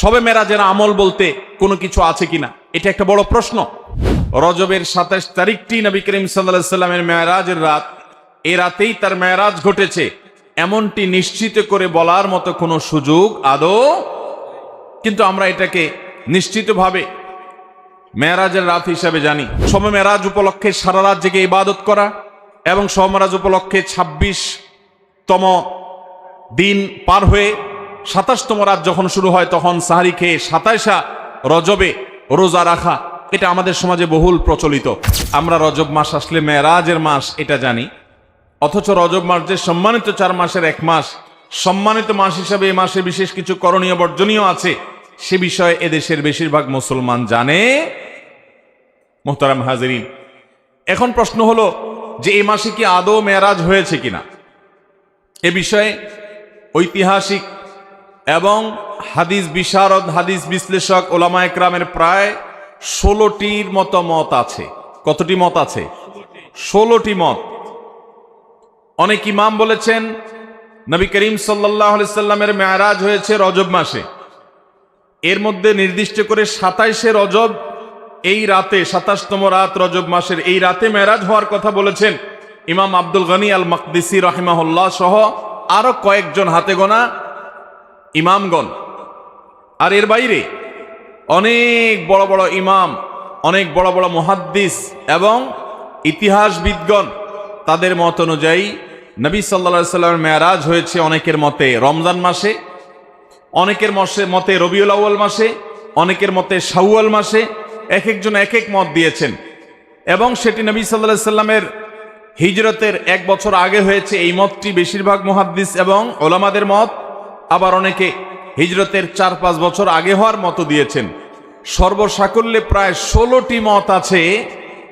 সবে মেরাজের আমল বলতে কোনো কিছু আছে কিনা? এটা একটা বড় প্রশ্ন। রজবের সাতাশ তারিখটি নবী করিম সাল্লামের মেয়ারাজের রাত। এ রাতেই তার মেয়ারাজ ঘটেছে। এমনটি নিশ্চিত করে বলার মতো কোনো সুযোগ আদৌ? কিন্তু আমরা এটাকে নিশ্চিতভাবে মেয়ারাজের রাত হিসাবে জানি। সময় মেয়ারাজ উপলক্ষে সারা রাত জেগে ইবাদত করা এবং সমরাজ উপলক্ষে ২৬ তম দিন পার হয়ে সাতাশতম রাত যখন শুরু হয়, তখন সাহারি খেয়ে সাতাইশা রজবে রোজা রাখা। এটা আমাদের সমাজে বহুল প্রচলিত। আমরা রজব মাস আসলে মেয়ারাজের মাস, এটা জানি। অথচ রজব মাস যে সম্মানিত চার মাসের এক মাস, সম্মানিত মাস হিসাবে এই মাসে বিশেষ কিছু করণীয় বর্জনীয় আছে। সে বিষয়ে এদেশের বেশিরভাগ মুসলমান জানে। মোহতারাম হাজিরিন, এখন প্রশ্ন হলো যে এই মাসে কি আদৌ মেয়ারাজ হয়েছে কিনা? এ বিষয়ে ঐতিহাসিক এবং হাদিস বিশারদ, হাদিস বিশ্লেষক, ওলামা একরামের প্রায় ষোলোটির মতো মত আছে। কতটি মত আছে? ষোলোটি মত। অনেক ইমাম বলেছেন, নবী করিম সাল্লাহ সাল্লামের মেয়ারাজ হয়েছে রজব মাসে। এর মধ্যে নির্দিষ্ট করে সাতাইশে রজব এই রাতে, সাতাশতম রাত রজব মাসের এই রাতে মেরাজ হওয়ার কথা বলেছেন ইমাম আব্দুল গনি আল মকদিসি রহিমাহুল্লাহ সহ আরও কয়েকজন হাতে গোনা ইমামগণ। আর এর বাইরে অনেক বড় বড় ইমাম, অনেক বড় বড় মহাদ্দিস এবং ইতিহাসবিদগণ, তাদের মত অনুযায়ী নবী সাল্লা সাল্লামের মেয়ারাজ হয়েছে অনেকের মতে রমজান মাসে, অনেকের মসে, মতে রবিউল আউ্য়াল মাসে, অনেকের মতে শাওয়াল মাসে এক একজন এক এক মত দিয়েছেন। এবং সেটি নবী সাল্লাহ সাল্লামের হিজরতের এক বছর আগে হয়েছে। এই মতটি বেশিরভাগ মুহাদ্দিস এবং ওলামাদের মত। আবার অনেকে হিজরতের চার, পাঁচ বছর আগে হওয়ার মতো দিয়েছেন। সর্বসাকল্যে প্রায় ষোলোটি মত আছে,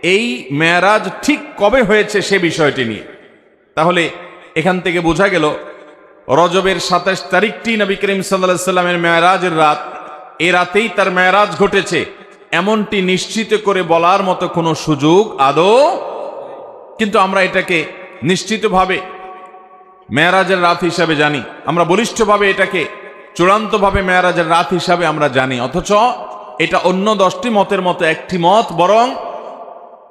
এই মেয়ারাজ ঠিক কবে হয়েছে সে বিষয়টি নিয়ে। তাহলে এখান থেকে বোঝা গেল, রজবের সাতাশ তারিখটি নবী করিম সাল্লাহ সাল্লামের মেয়ারাজের রাত। এ রাতেই তার মেয়ারাজ ঘটেছে। এমনটি নিশ্চিত করে বলার মতো কোনো সুযোগ আদৌ? কিন্তু আমরা এটাকে নিশ্চিতভাবে মেয়ারাজের রাত হিসাবে জানি। আমরা বলিষ্ঠভাবে এটাকে, চূড়ান্তভাবে মেয়ারাজের রাত হিসাবে আমরা জানি। অথচ এটা অন্য দশটি মতের মতো একটি মত, বরং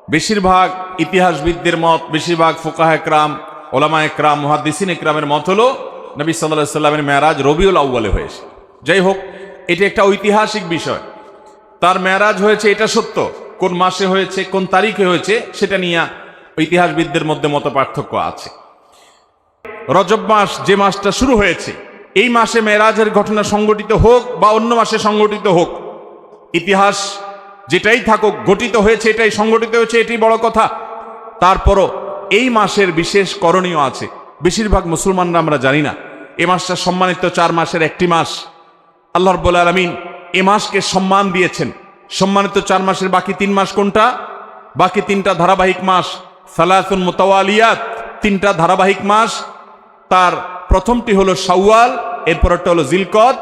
বেশিরভাগ ইতিহাসবিদদের মত, বেশিরভাগ ফোকাহ একরাম, ওলামা একরাম মহাদিসিন একরামের মত হলো নবী সাল্লাহ সাল্লামের মেয়ারাজ রবিউল আউ্বালে হয়েছে যাই হোক, এটি একটা ঐতিহাসিক বিষয়। তার মেয়ারাজ হয়েছে এটা সত্য। কোন মাসে হয়েছে, কোন তারিখে হয়েছে, সেটা নিয়ে ইতিহাসবিদদের মধ্যে মত পার্থক্য আছে। রজব মাস যে মাসটা শুরু হয়েছে, এই মাসে মেরাজের ঘটনা সংগঠিত হোক বা অন্য মাসে সংগঠিত হোক, ইতিহাস যেটাই থাকুক, গঠিত হয়েছে, এটাই সংগঠিত হয়েছে এটাই বড় কথা। তারপরও এই মাসের বিশেষ করণীয় আছে। বেশিরভাগ মুসলমানরা আমরা জানি না। এ মাসটা সম্মানিত চার মাসের একটি মাস। আল্লাহ রব্বুল আলমিন এ মাসকে সম্মান দিয়েছেন। সম্মানিত চার মাসের বাকি তিন মাস কোনটা? বাকি তিনটা ধারাবাহিক মাস সালাসুন মোতাওয়ালিয়াত, তিনটা ধারাবাহিক মাস তার প্রথমটি হলো শাওয়াল এরপরটা হলো জিলকদ,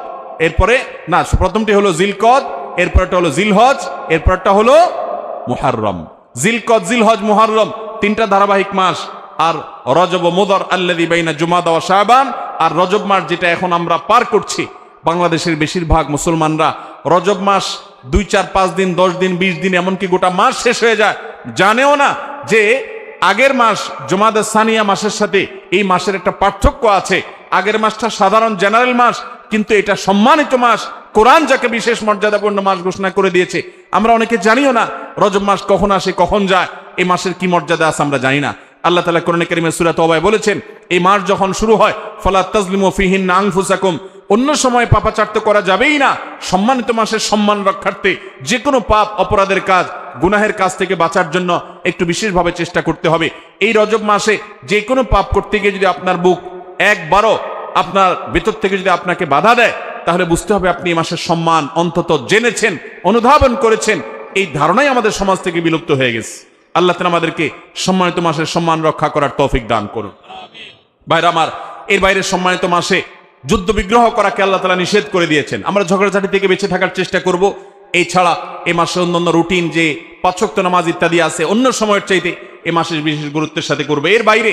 এরপরে, না, প্রথমটি হলো জিলকদ এরপরটা হলো জিলহজ এরপরটা হলো মুহাররম। জিলকদ, জিলহজ, মুহাররম, তিনটা ধারাবাহিক মাস। আর রজব মোদর আল্লাদি বাইনা জুমাদা ওয়া শাবান, আর রজব মাস যেটা এখন আমরা পার করছি, বাংলাদেশের বেশিরভাগ মুসলমানরা, রজব মাস দুই, চার, পাঁচ দিন, দশ দিন, বিশ দিন, এমনকি গোটা মাস শেষ হয়ে যায়। জানেও না যে আগের মাস জমাদা সানিয়া মাসের সাথে এই মাসের একটা পার্থক্য আছে। আগের মাসটা সাধারণ জেনারেল মাস, কিন্তু এটা সম্মানিত মাস। কোরআন যাকে বিশেষ মর্যাদাপূর্ণ মাস ঘোষণা করে দিয়েছে, আমরা অনেকে জানিও না রজব মাস কখন আসে, কখন যায়, এই মাসের কি মর্যাদা আছে আমরা জানি না। আল্লাহ তালা কোরআন করিমের সুরাত অবায় বলেছেন, এই মাস যখন শুরু হয়, ফলা তাজলিম ফিহিন আংফুসাকুম অন্য সময় পাপাচার্য করা যাবেই না। সম্মানিত মাসের সম্মান রক্ষার্থে যে কোনো পাপ, অপরাধের কাজ, গুনাহের কাজ থেকে বাঁচার জন্য একটু বিশেষভাবে চেষ্টা করতে হবে। এই রজব মাসে যে কোনো পাপ করতে গিয়ে যদি আপনার বুক একবারও আপনার ভেতর থেকে যদি আপনাকে বাধা দেয়, তাহলে বুঝতে হবে আপনি এই মাসের সম্মান অন্তত জেনেছেন, অনুধাবন করেছেন। এই ধারণাই আমাদের সমাজ থেকে বিলুপ্ত হয়ে গেছে। আল্লাহ তালা আমাদেরকে সম্মানিত মাসের সম্মান রক্ষা করার তৌফিক দান করুন। ভাইরা আমার, এর বাইরে সম্মানিত মাসে যুদ্ধ বিগ্রহ করাকে আল্লাহ তালা নিষেধ করে দিয়েছেন। আমরা ঝগড়াঝাটি থেকে বেঁচে থাকার চেষ্টা করব। এই ছাড়া এ মাসে অন্যান্য রুটিন যে পাচক্ত নামাজ ইত্যাদি আছে, অন্য সময়ের চাইতে এ মাসের বিশেষ গুরুত্বের সাথে করবে। এর বাইরে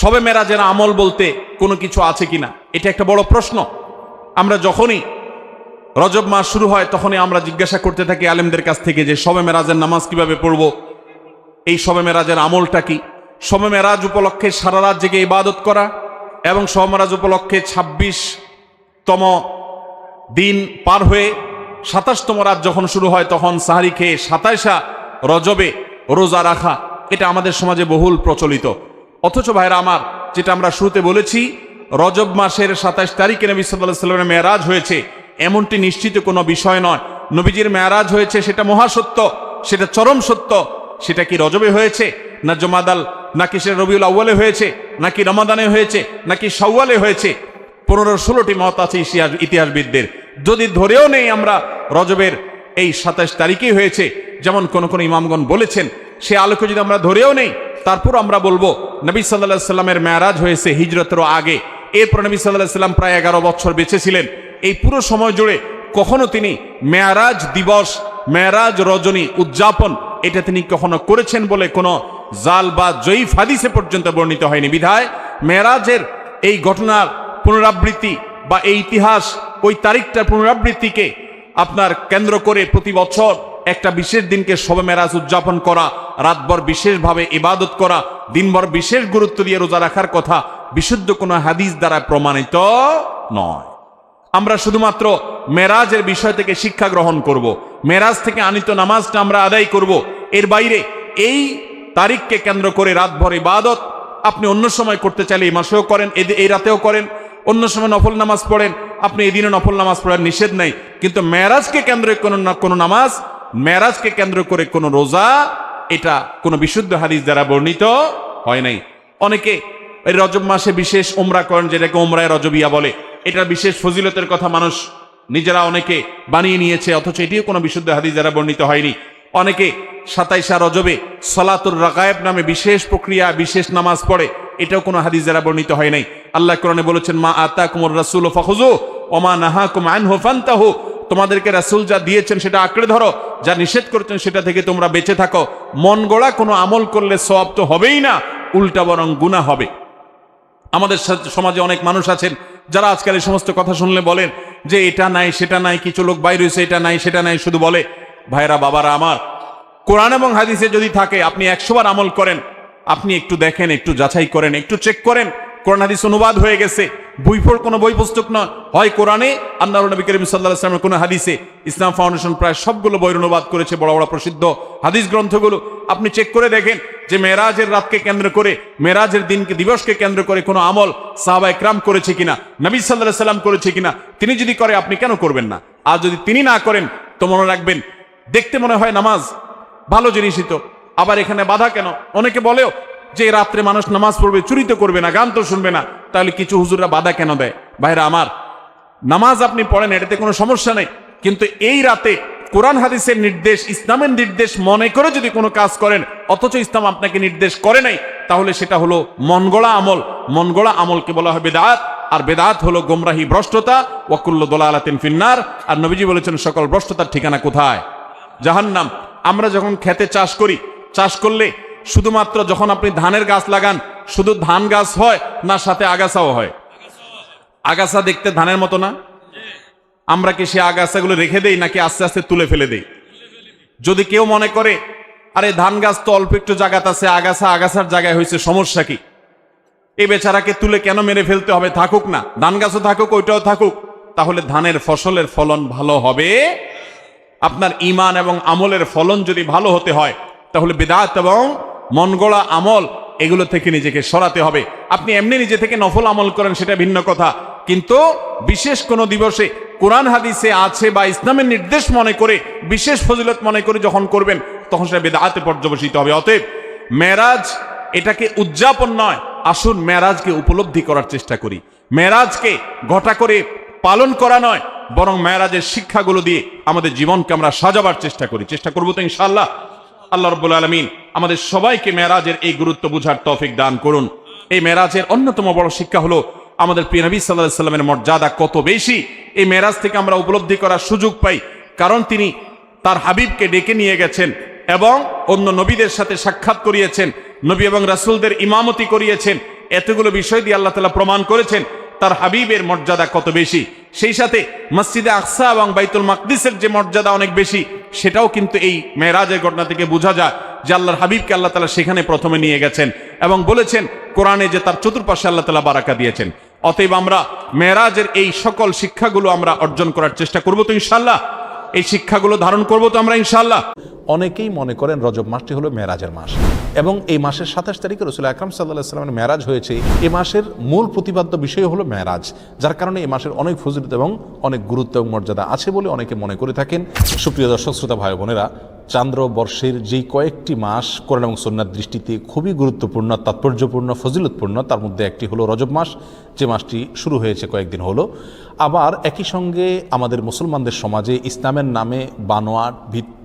সবে মেরাজের আমল বলতে কোনো কিছু আছে কিনা এটা একটা বড় প্রশ্ন। আমরা যখনই রজব মাস শুরু হয়, তখনই আমরা জিজ্ঞাসা করতে থাকি আলেমদের কাছ থেকে যে সবে মেরাজের নামাজ কীভাবে পড়ব? এই সবে মেরাজের আমলটা কি? সবে মেরাজ উপলক্ষে সারা রাত জেগে ইবাদত করা এবং সবে মেরাজ উপলক্ষে ছাব্বিশ তম দিন পার হয়ে সাতাশতম রাত যখন শুরু হয়, তখন সাহারি খেয়ে সাতাইশা রজবে রোজা রাখা, এটা আমাদের সমাজে বহুল প্রচলিত। অথচ ভাইরা আমার, যেটা আমরা শুরুতে বলেছি, রজব মাসের সাতাশ তারিখে নবী সাল্লাহ সাল্লামের মেয়ারাজ হয়েছে। এমনটি নিশ্চিত কোনো বিষয় নয়। নবীজির মেয়ারাজ হয়েছে, সেটা মহাসত্য, সেটা চরম সত্য, সেটা কি রজবে হয়েছে, না জমাদাল নাকি সে রবিউল আউ্বালে হয়েছে? নাকি রমাদানে হয়েছে, নাকি সওয়ালে হয়েছে? পনেরো ষোলোটি মত আছে ইতিহাস ইতিহাসবিদদের। যদি ধরেও নেই আমরা, রজবের এই সাতাশ তারিখেই হয়েছে, যেমন কোন কোন ইমামগণ বলেছেন, সে আলোকে যদি আমরা ধরেও নেই, তারপর আমরা বলব, নবী সাল্লাহ সাল্লামের ম্যারাজ হয়েছে হিজরতেরও আগে। এরপর নবী সাল্লাহ সাল্লাম প্রায় এগারো বছর বেঁচে ছিলেন। এই পুরো সময় জুড়ে কখনো তিনি মেয়ারাজ দিবস, মেয়ারাজ রজনী উদযাপন, এটা তিনি কখনো করেছেন বলে কোনো জাল বা জয়ীফ হাদিসে পর্যন্ত বর্ণিত হয়নি বিধায় মেয়ারাজের এই ঘটনার পুনরাবৃত্তি বা এই ইতিহাস ওই তারিখটার পুনরাবৃত্তিকে আপনার কেন্দ্র করে প্রতি বছর একটা বিশেষ দিনকে শবে মেরাজ উদযাপন করা, রাতভর বিশেষভাবে ইবাদত করা, দিনভর বিশেষ গুরুত্ব দিয়ে রোজা রাখার কথা বিশুদ্ধ কোনো হাদিস দ্বারা প্রমাণিত নয় আমরা শুধুমাত্র মেরাজের বিষয় থেকে শিক্ষা গ্রহণ করব। মেরাজ থেকে আনিত নামাজটা আমরা আদায় করব। এর বাইরে এই তারিখকে কেন্দ্র করে রাতভর ইবাদত। আপনি অন্য সময় করতে চাইলে এই মাসেও করেন এই রাতেও করেন, অন্য সময় নফল নামাজ পড়েন। আপনি এই দিনে নফল নামাজ পড়ার নিষেধ নাই। কিন্তু মেরাজকে কেন্দ্র কোনো না কোনো নামাজ মেরাজকে কেন্দ্র করে কোনো রোজা, এটা কোনো বিশুদ্ধ হাদিস দ্বারা বর্ণিত হয় নাই। অনেকে এই রজব মাসে বিশেষ ওমরা করেন, যেটাকে ওমরায় রজবিয়া বলে। এটা বিশেষ ফজিলতের কথা মানুষ নিজেরা অনেকে বানিয়ে নিয়েছে, অথচ এটিও কোনো বিশুদ্ধ হাদিস দ্বারা বর্ণিত হয়নি। অনেকে সাতাইশা রজবে সলাতুর রাগায়েব নামে বিশেষ প্রক্রিয়া, বিশেষ নামাজ পড়ে। এটাও কোনো হাদিস দ্বারা বর্ণিত হয় নাই। আল্লাহ কোরআনে বলেছেন, মা আতা কুমর রাসুল ফখুজু ওমা নাহা কুম আনহু ফান্তাহু। তোমাদেরকে রাসূল যা দিয়েছেন সেটা আঁকড়ে ধরো, যা নিষেধ করেছেন সেটা থেকে তোমরা বেঁচে থাকো। মন গড়া কোনো আমল করলে সব তো হবেই না, উল্টা বরং গুনাহ হবে। আমাদের সমাজে অনেক মানুষ আছেন, যারা আজকাল এই সমস্ত কথা শুনলে বলেন যে এটা নাই, সেটা নাই, কিছু লোক বাইরে হয়েছে, এটা নাই, সেটা নাই, শুধু বলে। ভাইরা বাবারা আমার, কোরআন এবং হাদিসে যদি থাকে, আপনি একশোবার আমল করেন, আপনি একটু দেখেন, একটু যাচাই করেন, একটু চেক করেন, কোরআন, হাদিস অনুবাদ হয়ে গেছে বই পড় কোনো বই পুস্তক নয়। হয় কোরআনে আল্লাহ নবী করিম সাল্লাহ ইসলামের কোনো হাদিসে, ইসলাম ফাউন্ডেশন প্রায় সবগুলো বইয়ের অনুবাদ করেছে, বড় বড় প্রসিদ্ধ হাদিস গ্রন্থগুলো। আপনি চেক করে দেখেন যে মেরাজের রাতকে কেন্দ্র করে মেরাজের দিনকে, দিবসকে কেন্দ্র করে কোনো আমল সাহাবা একরাম করেছে কিনা, নবী সাল্লাহ সাল্লাম করেছে কিনা, তিনি যদি করে, আপনি কেন করবেন না? আর যদি তিনি না করেন, তো মনে রাখবেন দেখতে মনে হয় নামাজ ভালো জিনিসই তো আবার এখানে বাধা কেন? অনেকে বলেও যে রাত্রে মানুষ নামাজ পড়বে চুরি তো করবে না, গান তো শুনবে না। তাহলে কিছু হুজুররা বাধা কেন দেয়? ভাইরা আমার, নামাজ আপনি পড়েন, এটাতে কোনো সমস্যা নেই। কিন্তু এই রাতে কোরআন হাদিসের নির্দেশ, ইসলামের নির্দেশ মনে করে যদি কোনো কাজ করেন, অথচ ইসলাম আপনাকে নির্দেশ করে নাই, তাহলে সেটা হলো মনগড়া আমল। মনগড়া আমলকে বলা হয় বেদাত, আর বেদাত হলো গোমরাহি ভ্রষ্টতা, ওয়াকুল্ল দোলা আলাতিন ফিন্নার। আর নবীজি বলেছেন, সকল ভ্রষ্টতার ঠিকানা কোথায়? জাহান্নাম, আমরা যখন খেতে চাষ করি, চাষ করলে শুধুমাত্র যখন আপনি ধানের গাছ লাগান, শুধু ধান গাছ হয় না, সাথে আগাছাও হয়। আগাছা দেখতে ধানের মতো না? আমরা কি সে আগাছাগুলো রেখে দেই, নাকি আস্তে আস্তে তুলে ফেলে দেই? যদি কেউ মনে করে, আরে, ধান গাছ তো অল্প একটু জায়গাত আছে, আগাছা, আগাছার জায়গায় হয়েছে, সমস্যা কি? এই বেচারাকে তুলে কেন মেরে ফেলতে হবে? থাকুক না, ধান গাছও থাকুক, ওইটাও থাকুক, তাহলে ধানের ফসলের ফলন ভালো হবে? আপনার ইমান এবং আমলের ফলন যদি ভালো হতে হয়, তাহলে বেদাত এবং মনগড়া আমল এগুলো থেকে নিজেকে সরাতে হবে। আপনি এমনি নিজে থেকে নফল আমল করেন, সেটা ভিন্ন কথা। কিন্তু বিশেষ কোনো দিবসে কোরআন হাদিসে আছে বা ইসলামের নির্দেশ মনে করে, বিশেষ ফজিলত মনে করে যখন করবেন, তখন সেটা বেদাতে পর্যবসিত হবে। অতএব মেরাজ এটাকে উদযাপন নয়, আসুন মেরাজকে উপলব্ধি করার চেষ্টা করি। মেরাজকে ঘটা করে পালন করা নয়, বরং মেরাজের শিক্ষাগুলো দিয়ে আমাদের জীবনকে আমরা সাজাবার চেষ্টা করি। চেষ্টা করব তো ইনশাল্লাহ আল্লাহ রব্বুল আলমিন আমাদের সবাইকে মেরাজের এই গুরুত্ব বুঝার তফিক দান করুন। এই মেরাজের অন্যতম বড় শিক্ষা হলো আমাদের প্রিয় নবী সাল্লাহ সাল্লামের মর্যাদা কত বেশি। এই মেরাজ থেকে আমরা উপলব্ধি করার সুযোগ পাই, কারণ তিনি তার হাবিবকে ডেকে নিয়ে গেছেন এবং অন্য নবীদের সাথে সাক্ষাৎ করিয়েছেন, নবী এবং রাসূলদের ইমামতি করিয়েছেন। এতগুলো বিষয় দিয়ে আল্লাহ তালা প্রমাণ করেছেন। তার হাবিবের মর্যাদা কত বেশি? সেই সাথে মসজিদে আকসা এবং বাইতুল মাকদিসের যে মর্যাদা অনেক বেশি, সেটাও কিন্তু এই মেয়েরাজের ঘটনা থেকে বোঝা যায় যে আল্লাহর হাবিবকে আল্লাহ তালা সেখানে প্রথমে নিয়ে গেছেন এবং বলেছেন কোরআনে যে তার চতুর্পাশে আল্লাহ তালা বারাকা দিয়েছেন। অতএব আমরা মেয়েরাজের এই সকল শিক্ষাগুলো আমরা অর্জন করার চেষ্টা করব তো ইনশাল্লাহ এই শিক্ষাগুলো ধারণ করব তো আমরা ইনশাল্লাহ অনেকেই মনে করেন রজব মাসটি হলো মেরাজের মাস। এবং এই মাসের সাতাশ তারিখে রসুল আকরাম সাল্লাহ সাল্লামের মেরাজ হয়েছে। এ মাসের মূল প্রতিপাদ্য বিষয় হলো মেরাজ, যার কারণে এই মাসের অনেক ফজিলত এবং অনেক গুরুত্ব এবং মর্যাদা আছে বলে অনেকে মনে করে থাকেন। সুপ্রিয় দর্শক, শ্রোতা ভাই বোনেরা চান্দ্র বর্ষের যেই কয়েকটি মাস কোরআন এবং সন্ন্যার দৃষ্টিতে খুবই গুরুত্বপূর্ণ, তাৎপর্যপূর্ণ, ফজিলতপূর্ণ, তার মধ্যে একটি হলো রজব মাস। যে মাসটি শুরু হয়েছে কয়েকদিন হলো। আবার একই সঙ্গে আমাদের মুসলমানদের সমাজে ইসলামের নামে বানোয়ার বানোয়াট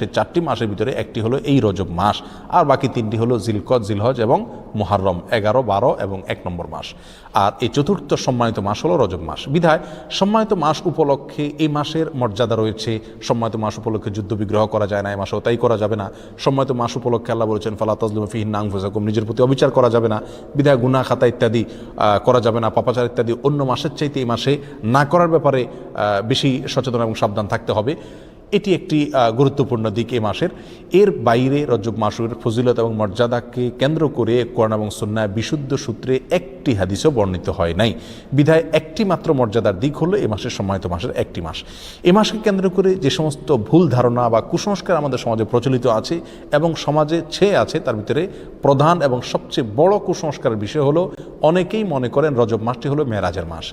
সেই চারটি মাসের ভিতরে একটি হলো এই রজব মাস, আর বাকি তিনটি হলো জিলকদ, জিলহজ এবং মুহাররম, এগারো, বারো এবং এক নম্বর মাস। আর এই চতুর্থ সম্মানিত মাস হলো রজব মাস। বিধায় সম্মানিত মাস উপলক্ষে এই মাসের মর্যাদা রয়েছে। সম্মানিত মাস উপলক্ষে যুদ্ধ বিগ্রহ করা যায় না, এই মাসেও তাই করা যাবে না। সম্মানিত মাস উপলক্ষে আল্লাহ বলেছেন, ফালা তজলুম ফিহিন নাং ফুজাকুম নিজের প্রতি অবিচার করা যাবে না। বিধায় গুনা খাতা ইত্যাদি করা যাবে না। পাপাচার ইত্যাদি অন্য মাসের চাইতে এই মাসে না করার ব্যাপারে বেশি সচেতন এবং সাবধান থাকতে হবে। এটি একটি গুরুত্বপূর্ণ দিক এ মাসের। এর বাইরে রজব মাসের ফজিলত এবং মর্যাদাকে কেন্দ্র করে কোরআন এবং সন্ন্যায় বিশুদ্ধ সূত্রে একটি হাদিসও বর্ণিত হয় নাই। বিধায় একটি মাত্র মর্যাদার দিক হলো এ মাসের সম্মানিত মাসের একটি মাস। এ মাসকে কেন্দ্র করে যে সমস্ত ভুল ধারণা বা কুসংস্কার আমাদের সমাজে প্রচলিত আছে এবং সমাজে ছেয়ে আছে, তার ভিতরে প্রধান এবং সবচেয়ে বড় কুসংস্কারের বিষয় হলো, অনেকেই মনে করেন রজব মাসটি হলো মেরাজের মাস।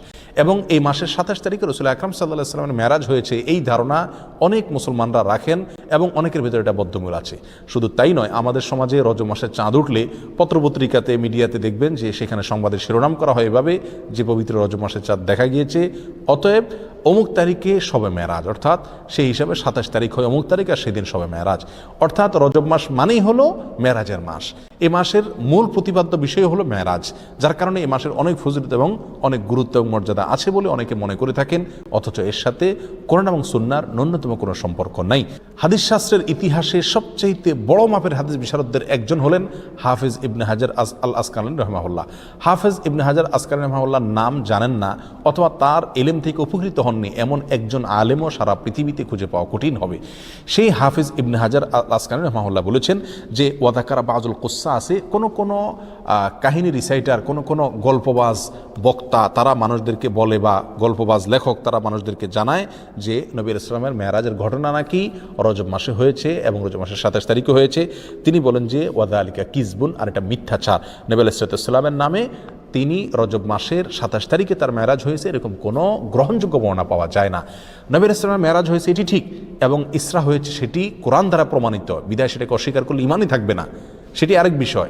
এবং এই মাসের সাতাশ তারিখে রসুল আকরাম সাল্লাহ সাল্লামের মেরাজ হয়েছে। এই ধারণা অনেক মুসলমানরা রাখেন এবং অনেকের ভিতরে এটা বদ্ধমূল আছে। শুধু তাই নয়, আমাদের সমাজে রজব মাসের চাঁদ উঠলে পত্রপত্রিকাতে, মিডিয়াতে দেখবেন যে সেখানে সংবাদের শিরোনাম করা হয় এভাবে, যে পবিত্র রজব মাসের চাঁদ দেখা গিয়েছে। অতএব অমুক তারিখে সবে মেরাজ, অর্থাৎ সেই হিসাবে সাতাশ তারিখ হয় অমুক তারিখ আর সেদিন সবে মেরাজ। অর্থাৎ রজব মাস মানেই হলো মেরাজের মাস। এ মাসের মূল প্রতিপাদ্য বিষয় হলো মেরাজ, যার কারণে এ মাসের অনেক ফজিলত এবং অনেক গুরুত্ব এবং মর্যাদা আছে বলে অনেকে মনে করে থাকেন, অথচ এর সাথে কোরআন এবং সুন্নার ন্যূনতম কোনো সম্পর্ক নাই। হাদিস শাস্ত্রের ইতিহাসে সবচাইতে বড় মাপের হাদিস বিশারদদের একজন হলেন হাফিজ ইবনে হাজার আস আল আসকালীন রহমাহুল্লাহ। হাফিজ ইবনে হাজার আসকালীন রহমাহুল্লাহ নাম জানেন না, অথবা তার এলেম থেকে উপকৃত হননি এমন একজন আলেমও সারা পৃথিবীতে খুঁজে পাওয়া কঠিন হবে। সেই হাফিজ ইবনে হাজার আল আসকালীন রহমাহুল্লাহ বলেছেন যে, ওয়াদাকারা বাজুল কোসা আছে, কোনো কোনো কাহিনী রিসাইটার কোনো কোনো গল্পবাজ বক্তা, তারা মানুষদেরকে বলে বা গল্পবাজ লেখক তারা মানুষদেরকে জানায় যে নবীর ইসলামের মেয়ারাজের ঘটনা নাকি রজব মাসে হয়েছে এবং রজব মাসের সাতাশ তারিখে হয়েছে। তিনি বলেন যে ওয়াদা আলিকা কিসবুন, আর এটা মিথ্যাচার। নবী ইসলামের নামে তিনি রজব মাসের সাতাশ তারিখে তার মেয়ারাজ হয়েছে, এরকম কোনো গ্রহণযোগ্য বর্ণনা পাওয়া যায় না। নবীর ইসলামের মেয়ারাজ হয়েছে, এটি ঠিক, এবং ইসরা হয়েছে, সেটি কোরআন দ্বারা প্রমাণিত। বিদায় সেটাকে অস্বীকার করলে ইমানই থাকবে না। সেটি আরেক বিষয়।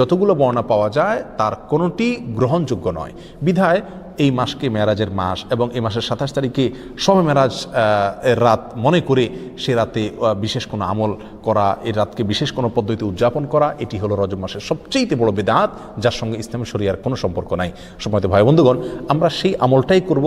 যতগুলো বর্ণনা পাওয়া যায়, তার কোনোটি গ্রহণযোগ্য নয়। বিধায় এই মাসকে মেরাজের মাস এবং এই মাসের সাতাশ তারিখে সবে মেরাজ এর রাত মনে করে সে রাতে বিশেষ কোনো আমল করা, এই রাতকে বিশেষ কোনো পদ্ধতিতে উদযাপন করা, এটি হলো রজব মাসের সবচেয়ে বড় বেদাত, যার সঙ্গে ইসলামী শরিয়ার কোনো সম্পর্ক নাই। সময়ত ভাই বন্ধুগণ, আমরা সেই আমলটাই করব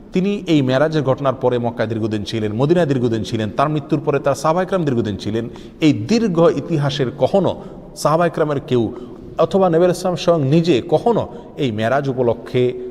তিনি এই মেরাজ মেরাজের ঘটনার পরে মক্কায় দীর্ঘদিন ছিলেন, মদিনায় দীর্ঘদিন ছিলেন, তার মৃত্যুর পরে তার সাহাবাইকরাম দীর্ঘদিন ছিলেন। এই দীর্ঘ ইতিহাসের কখনো সাহাবাইকরামের কেউ অথবা নেবেল ইসলাম স্বয়ং নিজে কখনো এই মেরাজ উপলক্ষে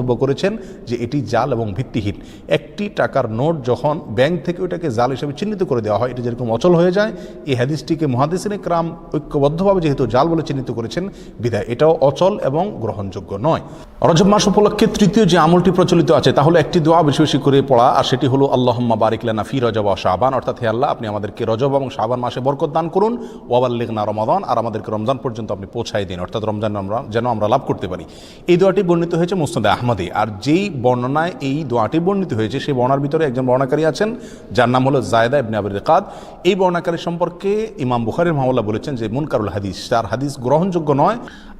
মন্তব্য করেছেন যে এটি জাল এবং ভিত্তিহীন। একটি টাকার নোট যখন ব্যাংক থেকে ওটাকে জাল হিসেবে চিহ্নিত করে দেওয়া হয়, এটা যেরকম অচল হয়ে যায়, এই হাদিসটিকে মহাদিসিন ক্রাম ঐক্যবদ্ধভাবে যেহেতু জাল বলে চিহ্নিত করেছেন, বিধায় এটাও অচল এবং গ্রহণযোগ্য নয়। রজব মাস উপলক্ষে তৃতীয় যে আমলটি প্রচলিত আছে, তাহলে একটি দোয়া বেশি বেশি করে পড়া, আর সেটি হলো, আল্লাহম্মা বারিকলানা ফি রজব শাহবান অর্থাৎ হে আল্লাহ, আপনি আমাদেরকে রজব এবং শাহবান মাসে বরকত দান করুন ওয়াবাল্লিগনা রমাদান আর আমাদেরকে রমজান পর্যন্ত আপনি পৌঁছাই দিন, অর্থাৎ রমজান আমরা যেন আমরা লাভ করতে পারি। এই দোয়াটি বর্ণিত হয়েছে মুস্তাদে আহমদে, আর যেই বর্ণনায় এই দোয়াটি বর্ণিত হয়েছে, সেই বর্ণার ভিতরে একজন বর্ণাকারী আছেন, যার নাম হলো জায়দা ইবনে আবির রেকাদ এই বর্ণাকারী সম্পর্কে ইমাম বুখারের মামলা বলেছেন যে, মুনকারুল হাদিস তার হাদিস গ্রহণযোগ্য নয়।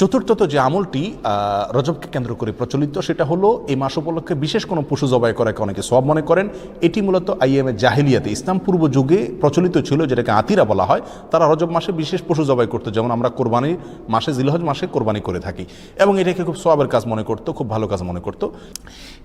চতুর্থত যে আমলটি রজবকে কেন্দ্র করে প্রচলিত, সেটা হলো এই মাস উপলক্ষে বিশেষ কোনো পশু জবাই করাকে অনেকে সব মনে করেন। এটি মূলত আইএমএ জাহিলিয়াতে, ইসলাম পূর্ব যুগে প্রচলিত ছিল, যেটাকে আতিরা বলা হয়। তারা রজব মাসে বিশেষ পশু জবাই করতো, যেমন আমরা কোরবানির মাসে, জিলহজ মাসে কোরবানি করে থাকি। এবং এটাকে খুব সবাবের কাজ মনে করতো, খুব ভালো কাজ মনে করতো।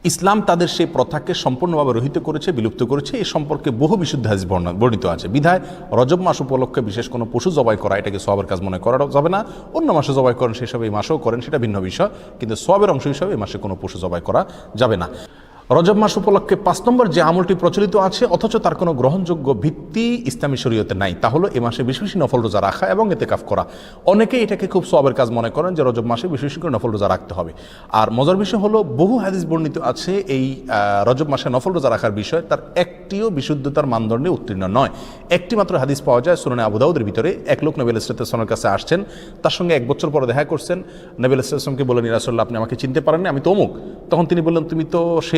ইসলাম তাদের সেই প্রথাকে সম্পূর্ণভাবে রহিত করেছে, বিলুপ্ত করেছে। এই সম্পর্কে বহু বিশুদ্ধ বর্ণনা- বর্ণিত আছে। বিধায় রজব মাস উপলক্ষে বিশেষ কোনো পশু জবাই করা, এটাকে সবের কাজ মনে করা যাবে না। অন্য মাসে জবাই করেন সেসব এই মাসেও করেন, সেটা ভিন্ন বিষয়, কিন্তু সবের অংশ হিসাবে এই মাসে কোনো পশু জবাই করা যাবে না। রজব মাস উপলক্ষে পাঁচ নম্বর যে আমলটি প্রচলিত আছে, অথচ তার কোনো গ্রহণযোগ্য ভিত্তি ইসলামী শরীয়তে নাই। তা হলো এ মাসে বেশি বেশি নফল রোজা রাখা এবং এতে কাফ করা। অনেকেই এটাকে খুব সবের কাজ মনে করেন যে রজব মাসে বেশি বেশি করে নফল রোজা রাখতে হবে। আর মজার বিষয় হলো, বহু হাদিস বর্ণিত আছে এই রজব মাসে নফল রোজা রাখার বিষয় তার একটিও বিশুদ্ধতার মানদণ্ডে উত্তীর্ণ নয়। একটি মাত্র হাদিস পাওয়া যায় সুরনে আবুদাউদের ভিতরে। এক লোক নবী ইসলামের কাছে আসছেন। তার সঙ্গে এক বছর পরে দেখা করছেন। নবী ইসলামকে বলেন ইরাসল্লাহ আপনি আমাকে চিনতে পারেননি, আমি তো অমুক। তখন তিনি বললেন, তুমি তো সে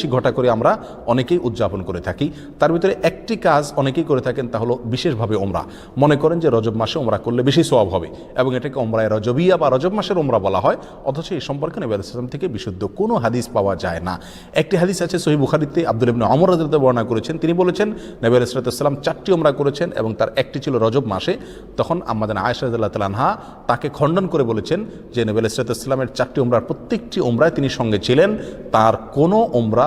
বেশি ঘটা করে আমরা অনেকেই উদযাপন করে থাকি। তার ভিতরে একটি কাজ অনেকেই করে থাকেন তা হলো বিশেষভাবে ওমরা মনে করেন যে রজব মাসে ওমরা করলে বেশি সওয়াব হবে এবং এটাকে ওমরায় রজবিয়া বা রজব মাসের ওমরা বলা হয়। অথচ এই সম্পর্কে নবী আলাইসালাম থেকে বিশুদ্ধ কোনো হাদিস পাওয়া যায় না। একটি হাদিস আছে সহি বুখারিতে আব্দুল ইবনে অমর রাজতে বর্ণনা করেছেন। তিনি বলেছেন, নবী আলাইসালাম চারটি ওমরা করেছেন এবং তার একটি ছিল রজব মাসে। তখন আমাদের আয়সা রাদিয়াল্লাহু তাআলা তাকে খণ্ডন করে বলেছেন যে নবী আলাইসালামের চারটি ওমরার প্রত্যেকটি ওমরায় তিনি সঙ্গে ছিলেন। তার কোনো ওমরা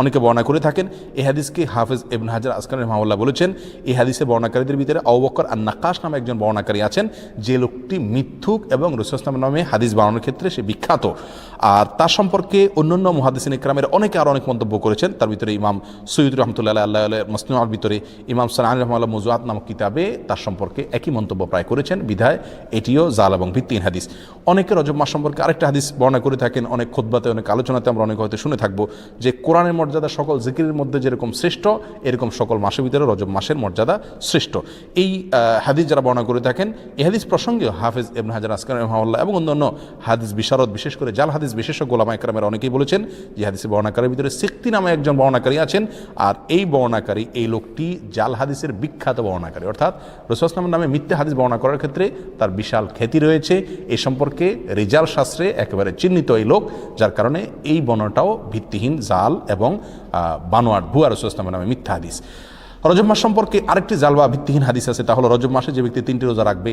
অনেকে বর্ণনা করে থাকেন এই হাদিসকে হাফেজ ইবন হাজার আসকান রহমাউল্লাহ বলেছেন এই হাদিসে বর্ণাকারীদের ভিতরে আউবকর আর নাকাশ নামে একজন বর্ণাকারী আছেন, যে লোকটি মিথ্যুক এবং রসুলাম নামে হাদিস বানানোর ক্ষেত্রে সে বিখ্যাত। আর তার সম্পর্কে অন্যান্য মহাদিসিন ইকরামের অনেকে আরও অনেক মন্তব্য করেছেন, তার ভিতরে ইমাম সৈয়দ রহমতুল্লাহ আল্লাহ মসনুমার ভিতরে ইমাম সালান রহমাল্লাহ মজুয়াত নামক কিতাবে তার সম্পর্কে একই মন্তব্য প্রায় করেছেন, বিধায় এটিও জাল এবং ভিত্তিহীন হাদিস। অনেকে রজব মাস সম্পর্কে আরেকটা হাদিস বর্ণনা করে থাকেন, অনেক খোদ্বাতে অনেক আলোচনাতে আমরা অনেক হয়তো শুনে থাকব, যে কোরআনের মর্যাদা সকল জিকিরের মধ্যে যেরকম শ্রেষ্ঠ, এরকম সকল মাসের ভিতরে রজব মাসের মর্যাদা শ্রেষ্ঠ। এই হাদিস যারা বর্ণনা করে থাকেন, এই হাদিস প্রসঙ্গেও হাফেজ এবন হাজার আসকান রহমাল্লাহ এবং অন্যান্য হাদিস বিশারদ, বিশেষ করে জাল হাদিস বিশেষজ্ঞ গোলামা একরামের অনেকেই বলেছেন যে হাদিসের বর্ণাকারীর ভিতরে সিক্তি নামে একজন বর্ণাকারী আছেন আর এই বর্ণাকারী, এই লোকটি জাল হাদিসের বিখ্যাত বর্ণাকারী। অর্থাৎ রসুলামের নামে মিথ্যে হাদিস বর্ণনা করার ক্ষেত্রে তার বিশাল খ্যাতি রয়েছে। এই সম্পর্কে রেজাল শাস্ত্রে একেবারে চিহ্নিত এই লোক, যার কারণে এই বর্ণনাটাও ভিত্তিহীন জাল এবং আহ, বানোয়ার ভুয়া রসুলামের নামে মিথ্যা হাদিস। রজব মাস সম্পর্কে আরেকটি জালবা ভিত্তিহীন হাদিস আছে তাহলে রজব মাসে যে ব্যক্তি তিনটি রোজা রাখবে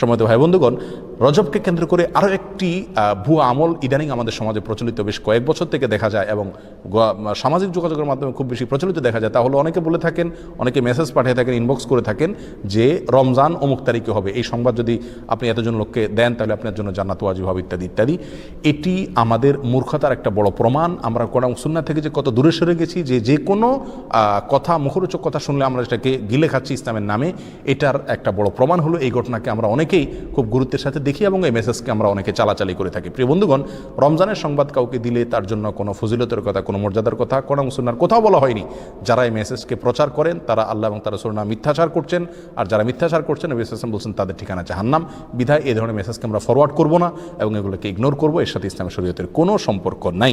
সময় ভাই বন্ধুগণ, রজবকে কেন্দ্র করে আরও একটি ভুয়া আমল ইদানিং আমাদের সমাজে প্রচলিত বেশ কয়েক বছর থেকে দেখা যায় এবং সামাজিক যোগাযোগের মাধ্যমে খুব বেশি প্রচলিত দেখা যায়। তাহলে অনেকে বলে থাকেন, অনেকে মেসেজ পাঠিয়ে থাকেন ইনবক্স করে থাকেন যে রমজান অমুক তারিখে হবে। এই সংবাদ যদি আপনি এতজন লোককে দেন, তাহলে আপনার জন্য জান্নাত ওয়াজিব হবে ইত্যাদি ইত্যাদি। এটি আমাদের মূর্খতার একটা বড় প্রমাণ। আমরা কোরআন সুন্না থেকে যে কত দূরে সরে গেছি, যে যে কোনো কথা মুখরোচক কথা শুনলে আমরা সেটাকে গিলে খাচ্ছি ইসলামের নামে, এটার একটা বড় প্রমাণ হলো এই ঘটনাকে আমরা অনেকেই খুব গুরুত্বের সাথে দেখি এবং এই মেসেজকে আমরা অনেকে চালাচালি করে থাকি। প্রিয় বন্ধুগণ, রমজানের সংবাদ কাউকে দিলে তার জন্য কোনো ফজিলতের কথা, কোনো মর্যাদার কথা কোরআন সুন্নার কোথাও বলা হয়নি। যারা এই মেসেজকে প্রচার করেন, তারা আল্লাহ এবং তারা সুরনা মিথ্যাচার করছেন। আর যারা মিথ্যাচার করছেন, নবী সাল্লাম বলছেন, তাদের ঠিকানা জাহান্নাম। বিধায় এই ধরনের মেসেজকে আমরা ফরওয়ার্ড করব না এবং এগুলোকে ইগনোর করব। এর সাথে ইসলামের শরীয়তের কোনো সম্পর্ক নাই।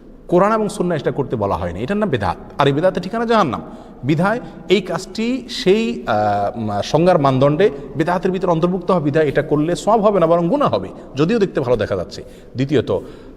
কোরআন এবং সুন্না এটা করতে বলা হয়নি। এটার নাম বিধাত আর এই বিধাতে ঠিকানা জাহান্নাম। বিধায় এই কাজটি সেই সংজ্ঞার মানদণ্ডে বিধাতের ভিতরে অন্তর্ভুক্ত হবে। বিধায় এটা করলে সব হবে না, বরং গুণা হবে। যদিও দেখতে ভালো দেখা যাচ্ছে। দ্বিতীয়ত